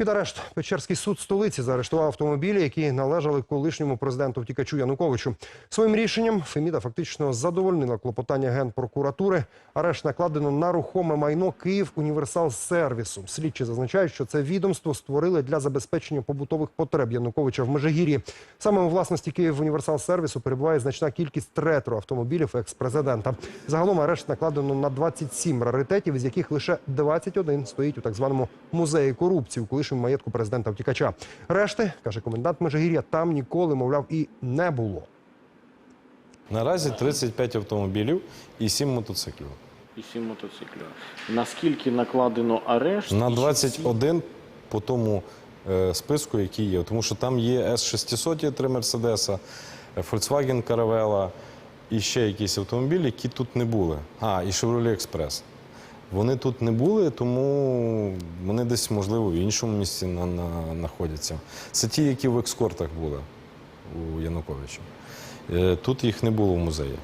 Під арешт Печерський суд столиці заарештував автомобілі, які належали колишньому президенту втікачу Януковичу. Своїм рішенням Феміда фактично задовольнила клопотання генпрокуратури. Арешт накладено на рухоме майно Київ Універсал Сервісу. Слідчі зазначають, що це відомство створили для забезпечення побутових потреб Януковича в Межигір'ї. Саме у власності Київ Універсал Сервісу перебуває значна кількість ретро-автомобілів екс-президента. Загалом арешт накладено на 27 раритетів, із яких лише 21 стоїть у так званому музеї корупції у маєтку президента втікача. Решти, каже комендант Межигір'я, там ніколи, мовляв, і не було. Наразі 35 автомобілів і 7 мотоциклів. і 7 мотоциклів. Наскільки накладено арешт? На 21 по тому е, списку, який є. Тому що там є С-600, три Мерседеса, е, Volkswagen Caravella і ще якісь автомобілі, які тут не були. А, і Chevrolet Express. Вони тут не були, тому вони десь, можливо, в іншому місці на, на, знаходяться. Це ті, які в екскортах були у Януковича. Е, Тут їх не було в музеї.